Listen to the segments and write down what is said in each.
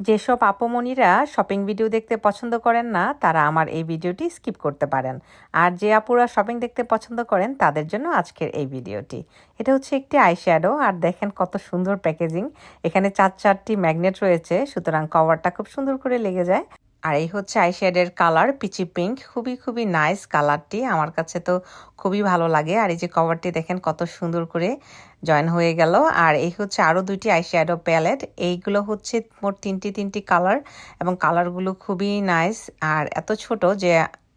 যেসব আপমনিরা shopping video দেখতে পছন্দ করেন না, তারা আমার এই ভিডিওটি স্কিপ করতে পারেন। আর যে আপুরা শপিং দেখতে পছন্দ করেন, তাদের জন্য আজকের এই ভিডিওটি। এটা হচ্ছে একটি আইশ্যাডো আর দেখেন কত সুন্দর প্যাকেজিং এখানে চার চারটি ম্যাগনেট রয়েছে, সুতরাং কভারটা খুব সুন্দর করে লেগে যায়। আর এই হচ্ছে আইশ্যাডের কালার পিচি পিঙ্ক খুবই খুবই নাইস কালারটি আমার কাছে তো খুবই ভালো লাগে। আর এই যে কভারটি দেখেন কত সুন্দর করে জয়েন হয়ে গেল। আর এই হচ্ছে আরও দুইটি আইশ্যাডো প্যালেট এইগুলো হচ্ছে মোট তিনটি তিনটি কালার এবং কালারগুলো খুবই নাইস আর এত ছোট যে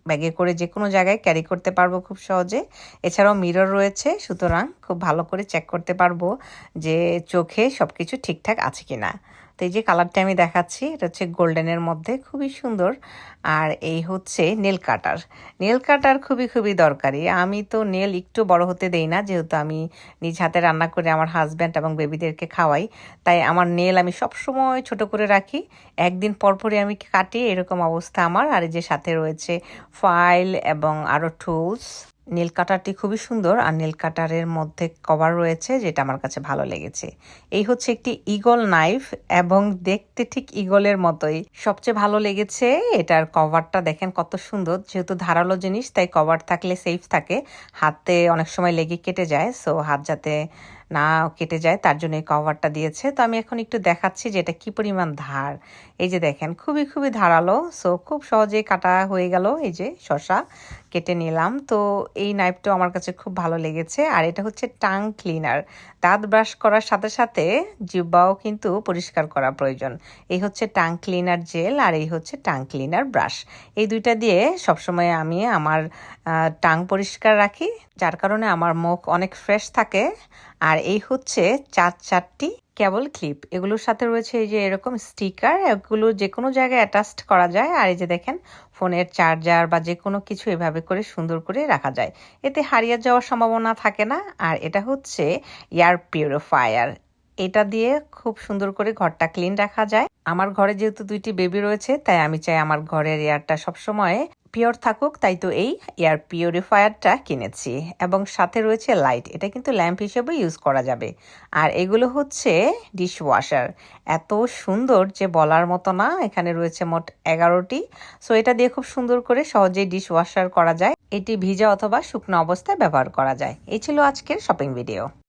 ব্যাগে করে যে কোনো জায়গায় ক্যারি করতে পারব খুব সহজে। এছাড়াও মিরর রয়েছে, সুতরাং খুব ভালো করে চেক করতে পারব যে চোখে সব কিছু ঠিকঠাক আছে কি না তো এই যে কালারটা আমি দেখাচ্ছি, এটা হচ্ছে গোল্ডেনের মধ্যে, খুবই সুন্দর। আর এই হচ্ছে নেল কাটার। নেল কাটার খুবই খুবই দরকারি। আমি তো নেল একটু বড় হতে দেই না, যেহেতু আমি নিজ হাতে রান্না করে আমার হাজব্যান্ড এবং বেবিদেরকে খাওয়াই। তাই আমার নেল আমি সব সময় ছোট করে রাখি। একদিন পরপরই আমি কাটি, এরকম অবস্থা আমার। আর এই যে সাথে রয়েছে ফাইল এবং আরও টুলস নীল কাটারটি খুবই সুন্দর আর নীল কাটারের মধ্যে কভার রয়েছে যেটা আমার কাছে ভালো লেগেছে। এই হচ্ছে একটি ইগল নাইফ এবং দেখতে ঠিক ইগলের মতোই। সবচেয়ে ভালো লেগেছে এটার কভারটা, দেখেন কত সুন্দর। যেহেতু ধারালো জিনিস, তাই কভার থাকলে সেফ থাকে। হাতে অনেক সময় লেগে কেটে যায় সো হাত যাতে না কেটে যায়, তার জন্য এই কভারটা দিয়েছে। তো আমি এখন একটু দেখাচ্ছি যে এটা কী পরিমাণ ধার। এই যে দেখেন, খুবই খুবই ধারালো। সো খুব সহজেই কাটা হয়ে গেল এই যে শশা কেটে নিলাম। তো এই নাইফটাও আমার কাছে খুব ভালো লেগেছে। আর এটা হচ্ছে টাং ক্লিনার দাঁত ব্রাশ করার সাথে সাথে জিব্বাও কিন্তু পরিষ্কার করা প্রয়োজন। এই হচ্ছে টাং ক্লিনার জেল আর এই হচ্ছে টাং ক্লিনার ব্রাশ এই দুইটা দিয়ে সবসময় আমি আমার টাং পরিষ্কার রাখি, যার কারণে আমার মুখ অনেক ফ্রেশ থাকে। আর এই হচ্ছে চার চারটি কেবল ক্লিপ এগুলোর সাথে রয়েছে এই যে এরকম স্টিকার এগুলো যে কোনো জায়গায় অ্যাটাচড করা যায়। আর এই যে দেখেন, ফোনের চার্জার বা যে কোনো কিছু এভাবে করে সুন্দর করে রাখা যায়। এতে হারিয়ে যাওয়ার সম্ভাবনা থাকে না। আর এটা হচ্ছে এয়ার পিউরিফায়ার এটা দিয়ে খুব সুন্দর করে ঘরটা ক্লিন রাখা যায়। আমার ঘরে যেহেতু দুইটি বেবি রয়েছে, তাই আমি চাই আমার ঘরের এয়ারটা সবসময় পিওর থাকুক, তাই তো এই এয়ার পিউরিফায়ারটা কিনেছি। এবং সাথে রয়েছে লাইট, এটা কিন্তু ল্যাম্প হিসেবে ইউজ করা যাবে। আর এগুলো হচ্ছে ডিশ ওয়াশার এত সুন্দর যে বলার মতো না, এখানে রয়েছে মোট এগারোটি। সো এটা দিয়ে খুব সুন্দর করে সহজেই ডিশ ওয়াশার করা যায়। এটি ভিজা অথবা শুকনো অবস্থায় ব্যবহার করা যায়। এই ছিল আজকের শপিং ভিডিও।